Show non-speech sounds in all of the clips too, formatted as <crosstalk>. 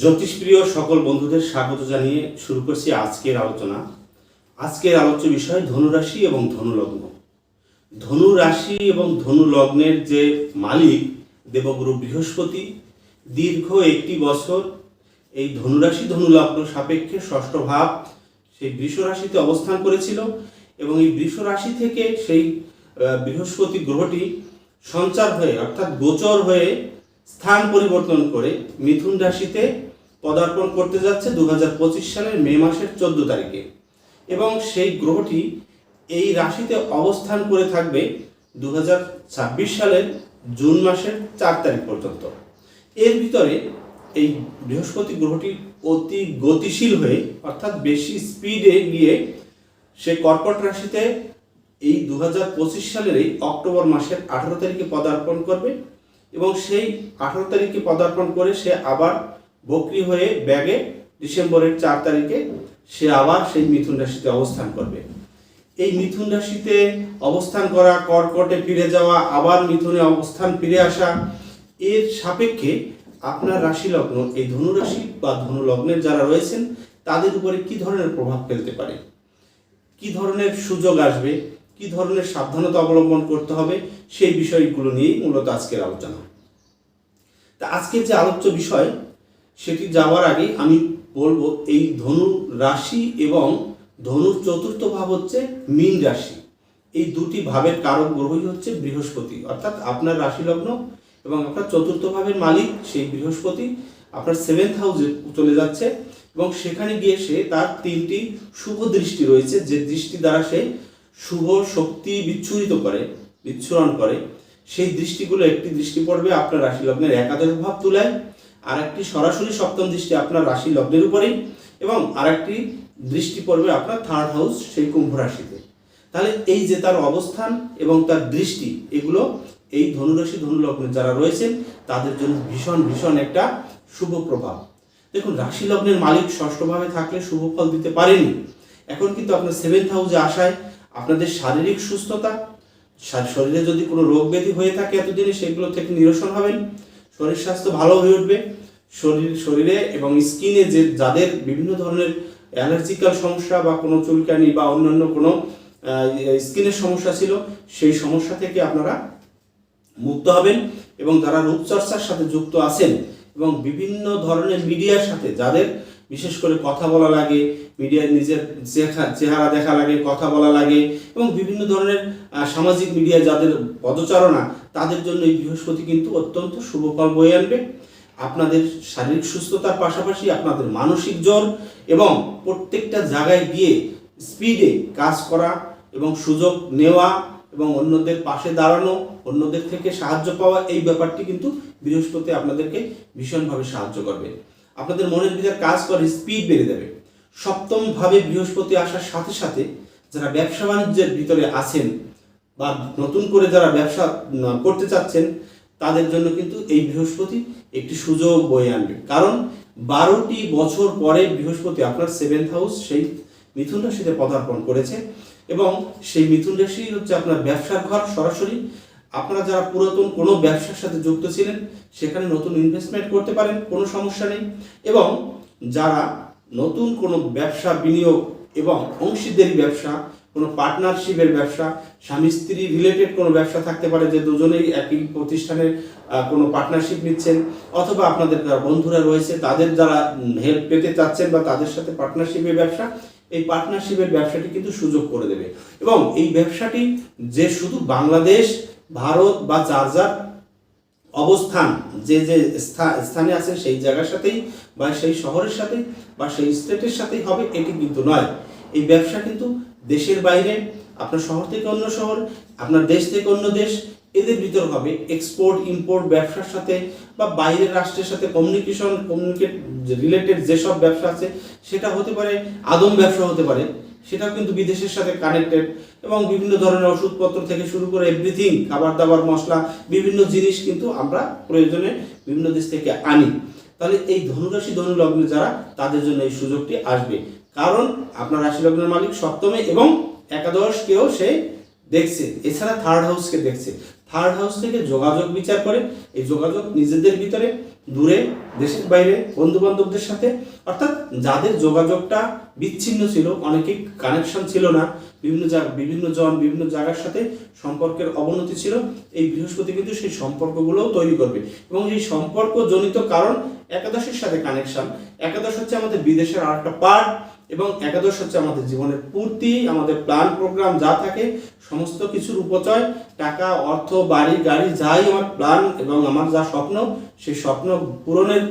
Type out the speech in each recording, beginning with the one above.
জ্যোতিষপ্রিয় সকল বন্ধুদের স্বাগত জানিয়ে শুরু করছি আজকের আলোচনা। আজকের আলোচ্য বিষয় ধনুরাশি এবং ধনুলগ্ন। ধনু রাশি এবং ধনু লগ্নের যে মালিক দেবগুরু বৃহস্পতি, দীর্ঘ একটি বছর এই ধনুরাশি ধনুলগ্ন সাপেক্ষে ষষ্ঠ ভাব সেই বৃষ রাশিতে অবস্থান করেছিল এবং এই বৃষ রাশি থেকে সেই বৃহস্পতি গ্রহটি সঞ্চার হয়ে অর্থাৎ গোচর হয়ে স্থান পরিবর্তন করে মিথুন রাশিতে পদার্পণ করতে যাচ্ছে দু হাজার পঁচিশ সালের মে মাসের চোদ্দ তারিখে। এবং সেই গ্রহটি এই রাশিতে অবস্থান করে থাকবে দু হাজার ছাব্বিশ সালের জুন মাসের চার তারিখ পর্যন্ত। এর ভিতরে এই বৃহস্পতি গ্রহটি অতি গতিশীল হয়ে, অর্থাৎ বেশি স্পিডে গিয়ে সে কর্কট রাশিতে এই দু সালের এই অক্টোবর মাসের আঠারো তারিখে পদার্পণ করবে এবং সেই আঠারো তারিখে পদার্পণ করে সে আবার বকরি হয়ে ব্যাগে ডিসেম্বরের চার তারিখে সে আবার সেই মিথুন রাশিতে অবস্থান করবে। এই মিথুন রাশিতে অবস্থান করা, কর্কটে ফিরে যাওয়া, আবার মিথুনে অবস্থান ফিরে আসা, এর সাপেক্ষে আপনার রাশি লগ্ন এই ধনুরাশি বা ধনু লগ্নের যারা রয়েছেন, তাদের উপরে কি ধরনের প্রভাব ফেলতে পারে? কি ধরনের সুযোগ আসবে? কি ধরনের সাবধানতা অবলম্বন করতে হবে? সেই বিষয়গুলো নিয়েই মূলত আজকের আলোচনা। তা আজকের যে আলোচ্য বিষয় সেটি যাওয়ার আগে আমি বলব, এই ধনু রাশি এবং ধনুর চতুর্থ ভাব হচ্ছে মীন রাশি। এই দুটি ভাবের কারক গ্রহই হচ্ছে বৃহস্পতি। অর্থাৎ আপনার রাশি লগ্ন এবং আপনার চতুর্থ ভাবের মালিক সেই বৃহস্পতি। আপনার সেভেন্থ হাউসে চলে যাচ্ছে এবং সেখানে গিয়ে সে তার তিনটি শুভ দৃষ্টি রয়েছে, যে দৃষ্টি দ্বারা সে শুভ শক্তি বিচ্ছুরিত করে, বিচ্ছুরণ করে। সেই দৃষ্টিগুলো একটি দৃষ্টি পড়বে আপনার রাশি লগ্নের একাদশ ভাব তুলায়। আর একটি সরাসরি সপ্তম দৃষ্টি আপনার রাশি লগ্নের উপরেই এবং আরেকটি দৃষ্টি পড়বে আপনার থার্ড হাউস সেই কুম্ভ রাশিতে। তাহলে এই যে তার অবস্থান এবং তার দৃষ্টি, এগুলো এই ধনুরাশি ধনুলগ্নে যারা রয়েছেন, তাদের জন্য ভীষণ ভীষণ একটা শুভ প্রভাব। দেখুন, রাশি লগ্নের মালিক ষষ্ঠভাবে থাকলে শুভ ফল দিতে পারেনি। এখন কিন্তু আপনার সেভেন্থ হাউসে আসায় আপনাদের শারীরিক সুস্থতা শরীরে যদি কোনো রোগ ব্যাধি হয়ে থাকে এতদিনে, সেগুলো থেকে নিরসন হবেন। শরীর স্বাস্থ্য ভালো হয়ে উঠবে। শরীর, শরীরে এবং স্কিনে যে, যাদের বিভিন্ন ধরনের অ্যালার্জিক্যাল সমস্যা বা কোনো চুলকানি বা অন্যান্য কোনো স্কিনের সমস্যা ছিল, সেই সমস্যা থেকে আপনারা মুক্ত হবেন এবং যারা রূপচর্চার সাথে যুক্ত আছেন এবং বিভিন্ন ধরনের মিডিয়ার সাথে, যাদের বিশেষ করে কথা বলা লাগে মিডিয়ায় নিজের চেহারা দেখা লাগে, কথা বলা লাগে এবং বিভিন্ন ধরনের সামাজিক মিডিয়ায় যাদের পদচারণা, তাদের জন্য এই বৃহস্পতি কিন্তু অত্যন্ত শুভ ফল বয়ে আনবে আপনাদের শারীরিক সুস্থতার পাশাপাশি আপনাদের মানসিক জোর এবং প্রত্যেকটা জায়গায় গিয়ে স্পিডে কাজ করা এবং সুযোগ নেওয়া এবং অন্যদের পাশে দাঁড়ানো, অন্যদের থেকে সাহায্য পাওয়া, এই ব্যাপারটি কিন্তু বৃহস্পতি আপনাদেরকে ভীষণভাবে সাহায্য করবে। আপনাদের মনের ভিতরে কাজ করে স্পিড বেড়ে যাবে। সপ্তম ভাবে বৃহস্পতি আসার সাথে সাথে যারা ব্যবসা বাণিজ্যের ভিতরে আছেন বা নতুন করে যারা ব্যবসা করতে চাচ্ছেন, তাদের জন্য কিন্তু এই বৃহস্পতি একটি সুযোগ বয়ে আনবে। কারণ বারোটি বছর পরে বৃহস্পতি আপনার সেভেন্থ হাউস সেই মিথুন রাশিতে পদার্পণ করেছে এবং সেই মিথুন রাশি হচ্ছে আপনার ব্যবসার ঘর সরাসরি আপনারা যারা পুরাতন কোনো ব্যবসার সাথে যুক্ত ছিলেন, সেখানে নতুন ইনভেস্টমেন্ট করতে পারেন, কোনো সমস্যা নেই। এবং যারা নতুন কোনো ব্যবসা বিনিয়োগ এবং অংশীদারি ব্যবসা, কোনো পার্টনারশিপের ব্যবসা, স্বামী স্ত্রী রিলেটেড কোনো ব্যবসা থাকতে পারে যে দুজনেই একই প্রতিষ্ঠানের কোনো পার্টনারশিপ নিচ্ছেন, অথবা আপনাদের যারা বন্ধুরা রয়েছে, তাদের যারা হেল্প পেতে চাচ্ছেন বা তাদের সাথে পার্টনারশিপের ব্যবসা, এই পার্টনারশিপের ব্যবসাটি কিন্তু সুযোগ করে দেবে। এবং এই ব্যবসাটি যে শুধু বাংলাদেশ ভারত বা যার যার অবস্থান, যে যে স্থা- স্থানে আছে সেই জায়গার সাথেই বা সেই শহরের সাথেই বা সেই স্টেটের সাথেই হবে এটি কিন্তু নয়। এই ব্যবসা কিন্তু দেশের বাইরে, আপনার শহর থেকে অন্য শহর, আপনার দেশ থেকে অন্য দেশ, এদের ভিতর হবে। এক্সপোর্ট ইম্পোর্ট ব্যবসার সাথে বা বাইরের রাষ্ট্রের সাথে কমিউনিকেশন কমিউনিকেট রিলেটেড যেসব ব্যবসা আছে, সেটা হতে পারে, আদম ব্যবসা হতে পারে। সেটাও কিন্তু বিদেশের সাথে কানেক্টেড এবং বিভিন্ন ধরনের ওষুধপত্র থেকে শুরু করে এভরিথিং খাবার দাবার মশলা, বিভিন্ন জিনিস কিন্তু আমরা প্রয়োজনে বিভিন্ন দেশ থেকে আনি। তাহলে এই ধনুরাশি ধনু লগ্নে যারা, তাদের জন্য এই সুযোগটি আসবে। কারণ আপনার রাশি লগ্নের মালিক সপ্তমে এবং একাদশকেও সে দেখছে। এছাড়া থার্ড হাউসকে দেখছে। থার্ড হাউস থেকে যোগাযোগ বিচার করে। এই যোগাযোগ নিজেদের ভিতরে, দূরে, দেশের বাইরে বন্ধু বান্ধবদের সাথে। অর্থাৎ যাদের যোগাযোগটা বিচ্ছিন্ন ছিল, অনেকে কানেকশন ছিল না, বিভিন্ন জায়গা, বিভিন্ন জন, বিভিন্ন জায়গার সাথে সম্পর্কের অবনতি ছিল, এই বৃহস্পতি কিন্তু সেই সম্পর্কগুলোও তৈরি করবে। এবং এই সম্পর্ক জনিত কারণ, একাদশের সাথে কানেকশন একাদশ হচ্ছে আমাদের বিদেশের আর একটা পার্ট এবং একাদশ হচ্ছে আমাদের জীবনের পূর্তি, আমাদের প্ল্যান প্রোগ্রাম যা থাকে, সমস্ত কিছুর উপচয়, টাকা, অর্থ, বাড়ি, গাড়ি, যাই আমার প্ল্যান এবং আমার যা স্বপ্ন, সেই স্বপ্ন পূরণের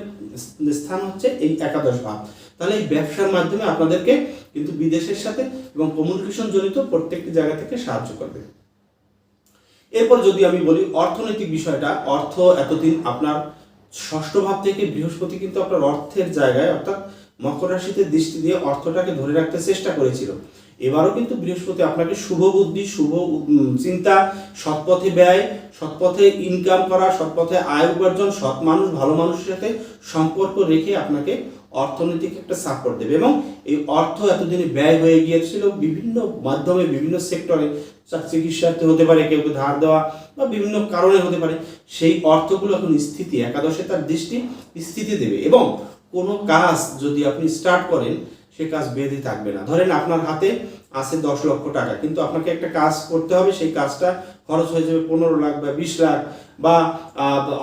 স্থান হচ্ছে এই একাদশ ভাব। তাহলে এই ব্যবসার মাধ্যমে আপনাদেরকে কিন্তু বিদেশের সাথে এবং কমিউনিকেশন জনিত প্রত্যেকটি জায়গা থেকে সাহায্য করবে। এরপর যদি আমি বলি অর্থনৈতিক বিষয়টা, অর্থ এতদিন আপনার ষষ্ঠ ভাব থেকে বৃহস্পতি কিন্তু আপনার অর্থের জায়গায়, অর্থাৎ মকর রাশিতে দৃষ্টি দিয়ে অর্থটাকে ধরে রাখতে চেষ্টা করেছিল। এবারও কিন্তু বৃহস্পতি আপনাকে শুভ বুদ্ধি, শুভ চিন্তা, সৎপথে ব্যয়, সৎপথে ইনকাম করা, সৎপথে আয় উপার্জন, সৎ মানুষ, ভালো মানুষের সাথে সম্পর্ক রেখে আপনাকে অর্থনৈতিক একটা সাপোর্ট দেবে এবং এই অর্থ এতদিনে ব্যয় হয়ে গিয়েছিল। বিভিন্ন মাধ্যমে, বিভিন্ন সেক্টরে চিকিৎসার্থে হতে পারে, কেউ কেউ ধার দেওয়া বা বিভিন্ন কারণে হতে পারে, সেই অর্থগুলো এখন স্থিতি, একাদশে তার দৃষ্টি স্থিতি দেবে এবং কোনো কাজ যদি আপনি স্টার্ট করেন, সে কাজ বেঁধে থাকবে না। ধরেন আপনার হাতে আছে দশ লক্ষ টাকা, কিন্তু আপনাকে একটা কাজ করতে হবে, সেই কাজটা খরচ হয়ে যাবে পনেরো লাখ বা বিশ লাখ বা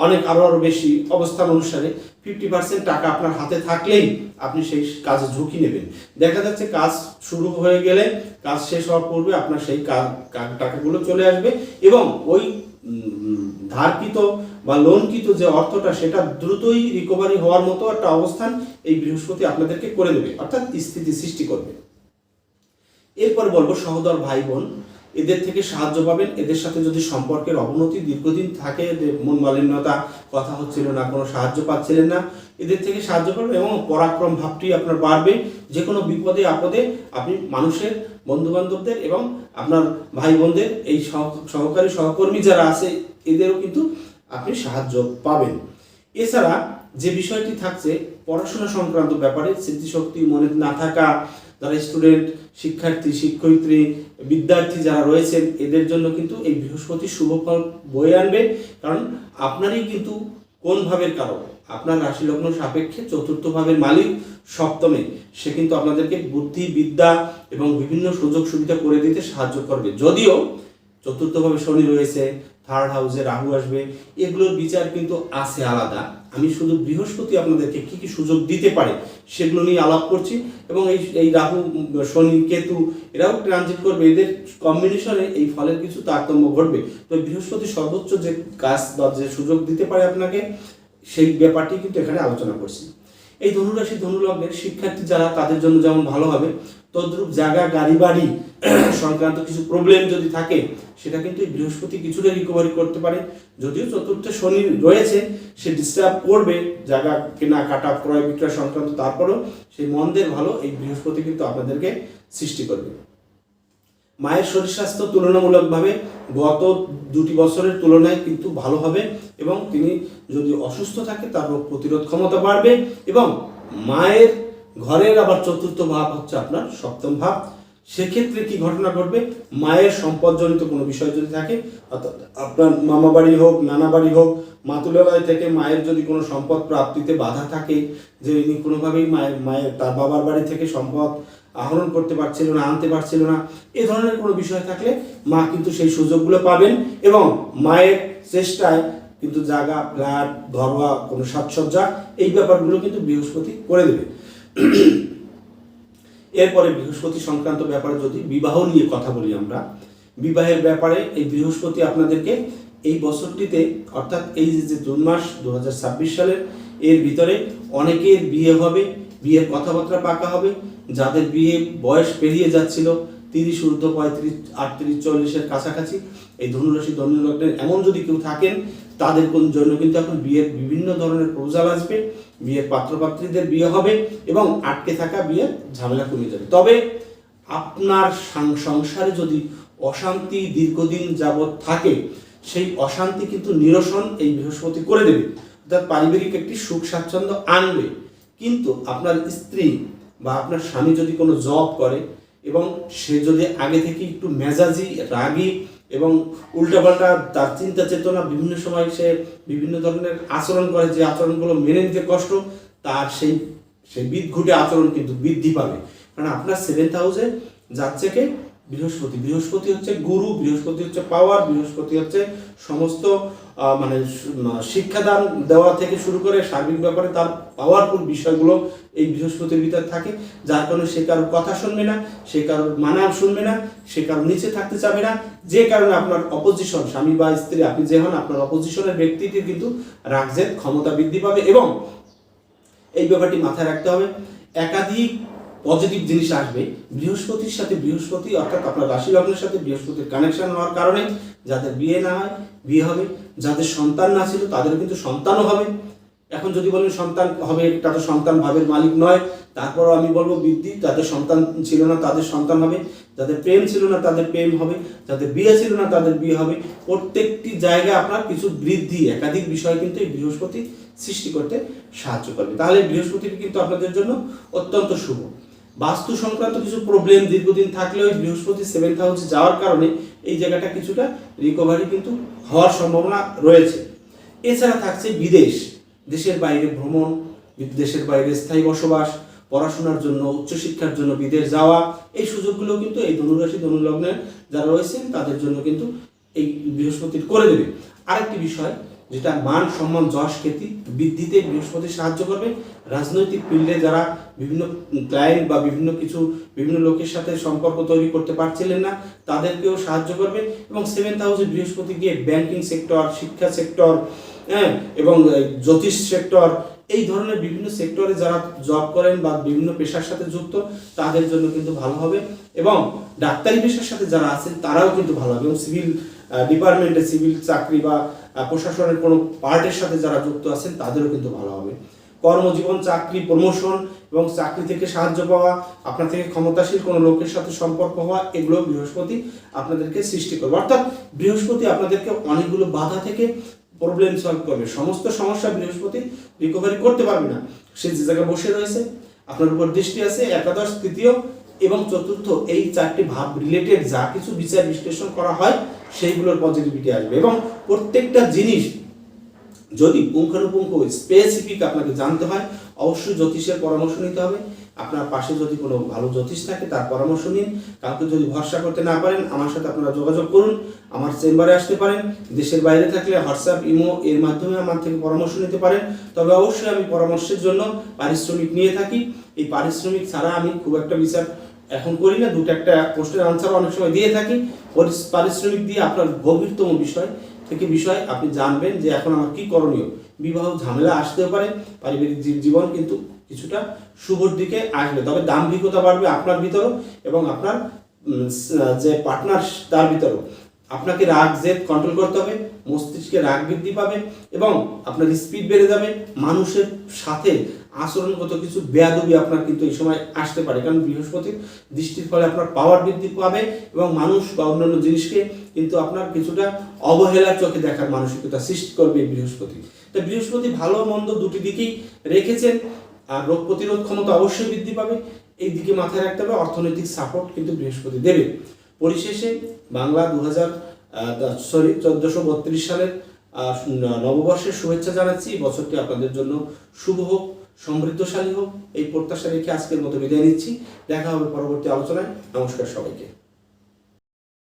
অনেক আরও আরও বেশি অবস্থান অনুসারে ফিফটি পার্সেন্ট টাকা আপনার হাতে থাকলেই আপনি সেই কাজে ঝুঁকি নেবেন। দেখা যাচ্ছে কাজ শুরু হয়ে গেলে, কাজ শেষ হওয়ার পূর্বে আপনার সেই টাকাগুলো চলে আসবে এবং ওই ধারকৃত বা লোনকৃত যে অর্থটা, সেটা দ্রুতই রিকভারি হওয়ার মতো একটা অবস্থান এই বৃহস্পতি আপনাদেরকে করে দেবে, অর্থাৎ স্থিতি সৃষ্টি করবে। এরপর বলব, সহদর ভাই বোন এদের থেকে সাহায্য পাবেন। এদের সাথে যদি সম্পর্কের অবনতি দীর্ঘদিন থাকে মন মালিন্যতা, কথা হচ্ছিল না, কোনো সাহায্য পাচ্ছিলেন না, এদের থেকে সাহায্য পাবেন এবং পরাক্রম ভাবটি আপনার বাড়বে। যে কোনো বিপদে, আপদে আপনি মানুষের বন্ধু বান্ধবদের এবং আপনার ভাই বোনদের এই সহ- সহকারী সহকর্মী যারা আছে, এদেরও কিন্তু আপনি সাহায্য পাবেন। এছাড়া যে বিষয়টি থাকছে, পড়াশোনা সংক্রান্ত ব্যাপারে স্মৃতিশক্তি মনে না থাকা, যারা স্টুডেন্ট শিক্ষার্থী, শিক্ষয়িত্রী, বিদ্যার্থী যারা রয়েছেন, এদের জন্য কিন্তু এই বৃহস্পতি শুভ ফল বয়ে আনবে। কারণ আপনারই কিন্তু কোন ভাবের কারণ। আপনার রাশি লগ্ন সাপেক্ষে চতুর্থ ভাবের মালিক সপ্তমে। সে কিন্তু আপনাদেরকে বুদ্ধি বিদ্যা এবং বিভিন্ন সুযোগ সুবিধা করে দিতে সাহায্য করবে। যদিও চতুর্থভাবে শনি রয়েছে থার্ড হাউসে রাহু আসবে, এগুলোর বিচার কিন্তু আছে আলাদা। আমি শুধু বৃহস্পতি আপনাদেরকে কি কি সুযোগ দিতে পারে সেগুলো নিয়ে আলাপ করছি এবং এই এই রাহু, শনি, কেতু এরাও ট্রানজিট করবে। এদের কম্বিনেশনে এই ফলের কিছু তারতম্য ঘটবে। তো বৃহস্পতি সর্বোচ্চ যে কাজ বা যে সুযোগ দিতে পারে আপনাকে সেই ব্যাপারটি কিন্তু এখানে আলোচনা করছি এই ধনুরাশি ধনুলগ্নের শিক্ষার্থী যারা, তাদের জন্য যেমন ভালো হবে, তদ্রূপ জায়গা গাড়ি বাড়ি, <clears throat> সংক্রান্ত কিছু প্রবলেম যদি থাকে, সেটা কিন্তু বৃহস্পতি কিছুটা রিকভারি করতে পারে। যদিও চতুর্থ শনি রয়েছে, সে ডিস্টার্ব করবে জায়গা কেনা, কাটা ক্রয় বিক্রয় সংক্রান্ত, তারপরেও সেই মন্দের ভালো এই বৃহস্পতি কিন্তু আপনাদেরকে সৃষ্টি করবে। মায়ের শরীর স্বাস্থ্য তুলনামূলকভাবে গত দুটি বছরের তুলনায় কিন্তু ভালো হবে এবং তিনি যদি অসুস্থ থাকে তার রোগ প্রতিরোধ ক্ষমতা বাড়বে এবং মায়ের ঘরের আবার চতুর্থ ভাব হচ্ছে আপনার সপ্তম ভাব সেক্ষেত্রে কি ঘটনা ঘটবে? মায়ের সম্পদজনিত কোনো বিষয় যদি থাকে, অর্থাৎ আপনার মামা বাড়ি হোক, নানা বাড়ি হোক, মাতুলালয় থেকে মায়ের যদি কোনো সম্পদ প্রাপ্তিতে বাধা থাকে, যে ইনি কোনোভাবেই মায়ের মায়ের, তার বাবার বাড়ি থেকে সম্পদ আহরণ করতে পারছিল না, আনতে পারছিল না, এ ধরনের কোনো বিষয় থাকলে মা কিন্তু সেই সুযোগগুলো পাবেন এবং মায়ের চেষ্টায় কিন্তু জায়গা ফ্ল্যাট, ঘরোয়া কোনো সাজসজ্জা, এই ব্যাপারগুলো কিন্তু বৃহস্পতি করে দেবে। এরপরে বৃহস্পতি সংক্রান্ত ব্যাপারে যদি বিবাহ নিয়ে কথা বলি আমরা, বিবাহের ব্যাপারে এই বৃহস্পতি আপনাদেরকে এই বছরটিতে, অর্থাৎ এই যে যে জুন মাস দু হাজার ছাব্বিশ সালের, এর ভিতরে অনেকের বিয়ে হবে। বিয়ের কথাবার্তা পাকা হবে, যাদের বিয়ে বয়স পেরিয়ে যাচ্ছিল, তিরিশ ঊর্ধ্ব পঁয়ত্রিশ, আটত্রিশ, চল্লিশের কাছাকাছি, এই ধনুরাশি ধনুলগ্নের এমন যদি কেউ থাকেন, তাদের কোন জন্য কিন্তু এখন বিয়ের বিভিন্ন ধরনের প্রপোজাল আসবে, বিয়ের পাত্রপাত্রীদের বিয়ে হবে এবং আটকে থাকা বিয়ের ঝামেলা কমে যাবে। তবে আপনার সংসারে যদি অশান্তি দীর্ঘদিন যাবৎ থাকে, সেই অশান্তি কিন্তু নিরসন এই বৃহস্পতি করে দেবে। অর্থাৎ পারিবারিক একটি সুখ স্বাচ্ছন্দ্য আনবে। কিন্তু আপনার স্ত্রী বা আপনার স্বামী যদি কোনো জব করে এবং সে যদি আগে থেকে একটু মেজাজি রাগী এবং উল্টাপাল্টা তার চিন্তা চেতনা বিভিন্ন সময় সে বিভিন্ন ধরনের আচরণ করে, যে আচরণগুলো মেনে নিতে কষ্ট, তার সেই সেই বিদঘুটে আচরণ কিন্তু বৃদ্ধি পাবে। কারণ আপনার সেভেন্থ হাউসে যাচ্ছে কে? বৃহস্পতি। বৃহস্পতি হচ্ছে গুরু, বৃহস্পতি হচ্ছে পাওয়ার বৃহস্পতি হচ্ছে সমস্ত মানে শিক্ষাদান দেওয়া থেকে শুরু করে সার্বিক ব্যাপারে তার পাওয়ারফুল বিষয়গুলো এই বৃহস্পতির ভিতরে থাকে, যার কারণে সে কারোর কথা শুনবে না, সে কারোর মানা শুনবে না, সে কারোর নিচে থাকতে চাবে না, যে কারণে আপনার অপোজিশন স্বামী বা স্ত্রী, আপনি যে হন, আপনার অপোজিশনের ব্যক্তিটির কিন্তু রাগজেদ, ক্ষমতা বৃদ্ধি পাবে এবং এই ব্যাপারটি মাথায় রাখতে হবে, একাধিক পজিটিভ জিনিস আসবে, বৃহস্পতির সাথে বৃহস্পতি, অর্থাৎ আপনার রাশি লগ্নের সাথে বৃহস্পতির কানেকশন হওয়ার কারণে যাদের বিয়ে না হয়, বিয়ে হবে যাদের সন্তান না ছিল তাদের কিন্তু সন্তানও হবে। এখন যদি বলেন সন্তান হবে, এটা তো সন্তান ভাবের মালিক নয়। তারপরও আমি বলব, বৃদ্ধি, যাদের সন্তান ছিল না, তাদের সন্তান হবে। যাদের প্রেম ছিল না, তাদের প্রেম হবে। যাদের বিয়ে ছিল না, তাদের বিয়ে হবে। প্রত্যেকটি জায়গায় আপনার কিছু বৃদ্ধি, একাধিক বিষয় কিন্তু এই বৃহস্পতি সৃষ্টি করতে সাহায্য করবে। তাহলে বৃহস্পতিটি কিন্তু আপনাদের জন্য অত্যন্ত শুভ। বাস্তু সংক্রান্ত কিছু প্রবলেম দীর্ঘদিন থাকলেও বৃহস্পতি সেভেন্থ হাউসে যাওয়ার কারণে এই জায়গাটা কিছুটা রিকভারি কিন্তু হওয়ার সম্ভাবনা রয়েছে। এছাড়া থাকছে বিদেশ। দেশের বাইরে ভ্রমণ, দেশের বাইরে স্থায়ী বসবাস, পড়াশোনার জন্য, উচ্চশিক্ষার জন্য বিদেশ যাওয়া, এই সুযোগগুলো কিন্তু এই ধনুরাশি, ধনুলগ্নের যারা রয়েছেন, তাদের জন্য কিন্তু এই বৃহস্পতির করে দেবে। আরেকটি বিষয় যেটা মান, সম্মান, যশ, খ্যাতি বৃদ্ধিতে বৃহস্পতি সাহায্য করবে। রাজনৈতিক ফিল্ডে যারা বিভিন্ন ক্লায়েন্ট বা বিভিন্ন কিছু বিভিন্ন লোকের সাথে সম্পর্ক তৈরি করতে পারছিলেন না, তাদেরকেও সাহায্য করবে এবং সেভেন্থ হাউসে বৃহস্পতি গিয়ে ব্যাংকিং সেক্টর শিক্ষা সেক্টর হ্যাঁ এবং জ্যোতিষ সেক্টর এই ধরনের বিভিন্ন সেক্টরে যারা জব করেন বা বিভিন্ন পেশার সাথে যুক্ত, তাদের জন্য কিন্তু ভালো হবে এবং ডাক্তারি পেশার সাথে যারা আছেন, তারাও কিন্তু ভালো হবে এবং সিভিল ডিপার্টমেন্টে সিভিল চাকরি বা প্রশাসনের কোনো পার্টের সাথে যারা যুক্ত আছেন, তাদেরও কিন্তু ভালো হবে। কর্মজীবন, চাকরি, প্রমোশন এবং চাকরি থেকে সাহায্য পাওয়া, আপনার থেকে ক্ষমতাশীল কোনো লোকের সাথে সম্পর্ক হওয়া, এগুলো বৃহস্পতি আপনাদেরকে সৃষ্টি করবে। অর্থাৎ বৃহস্পতি আপনাদেরকে অনেকগুলো বাধা থেকে প্রবলেম সলভ করবে। সমস্ত সমস্যা বৃহস্পতি রিকভারি করতে পারবে না। সে যে জায়গায় বসে রয়েছে, আপনার উপর দৃষ্টি আছে, একাদশ, তৃতীয় এবং চতুর্থ, এই চারটি ভাব রিলেটেড যা কিছু বিচার বিশ্লেষণ করা হয় সেইগুলোর পজিটিভিটি আসবে। এবং প্রত্যেকটা জিনিস যদি পুঙ্খানুপুঙ্খ স্পেসিফিক আপনাকে জানতে হয়, অবশ্যই জ্যোতিষের পরামর্শ নিতে হবে। আপনার পাশে যদি কোনো ভালো জ্যোতিষ থাকে, তার পরামর্শ নিন। কাউকে যদি ভরসা করতে না পারেন, আমার সাথে আপনারা যোগাযোগ করুন, আমার চেম্বারে আসতে পারেন। দেশের বাইরে থাকলে হোয়াটসঅ্যাপ ইমো এর মাধ্যমে আমার থেকে পরামর্শ নিতে পারেন। তবে অবশ্যই আমি পরামর্শের জন্য পারিশ্রমিক নিয়ে থাকি। এই পারিশ্রমিক ছাড়া আমি খুব একটা বিচার এখন করি না, দুটো একটা প্রশ্নের আনসার অনেক সময় দিয়ে থাকি। পারিশ্রমিক দিয়ে আপনার গভীরতম বিষয় থেকে বিষয়, আপনি জানবেন যে এখন আমার কি করণীয়। বিবাহ ঝামেলা আসতেও পারে, পারিবারিক জীবন কিন্তু কিছুটা শুভর দিকে আসবে। তবে দাম্ভিকতা বাড়বে আপনার ভিতরও এবং আপনার যে পার্টনার তার ভিতরও। আপনাকে রাগ, জেদ কন্ট্রোল করতে হবে, মস্তিষ্কে রাগ বৃদ্ধি পাবে এবং আপনার স্পিড বেড়ে যাবে। মানুষের সাথে আচরণগত কিছু বেয়াদবি আপনার কিন্তু এই সময় আসতে পারে। কারণ বৃহস্পতির দৃষ্টির ফলে আপনার পাওয়ার বৃদ্ধি পাবে এবং মানুষ বা অন্যান্য জিনিসকে কিন্তু আপনার কিছুটা অবহেলার চোখে দেখার মানসিকতা সৃষ্টি করবে বৃহস্পতি। তো বৃহস্পতি ভালো মন্দ দুটি দিকেই রেখেছেন। আর রোগ প্রতিরোধ ক্ষমতা অবশ্যই বৃদ্ধি পাবে। এই দিকে মাথায় রাখতে হবে, অর্থনৈতিক সাপোর্ট কিন্তু বৃহস্পতি দেবে। পরিশেষে বাংলা দু হাজার সরি চোদ্দশো বত্রিশ সালের নববর্ষের শুভেচ্ছা জানাচ্ছি। বছরটি আপনাদের জন্য শুভ হোক। সমৃদ্ধশালী হোক, এই প্রত্যাশা রেখে আজকের মতো বিদায় নিচ্ছি। দেখা হবে পরবর্তী আলোচনায়। নমস্কার সবাইকে।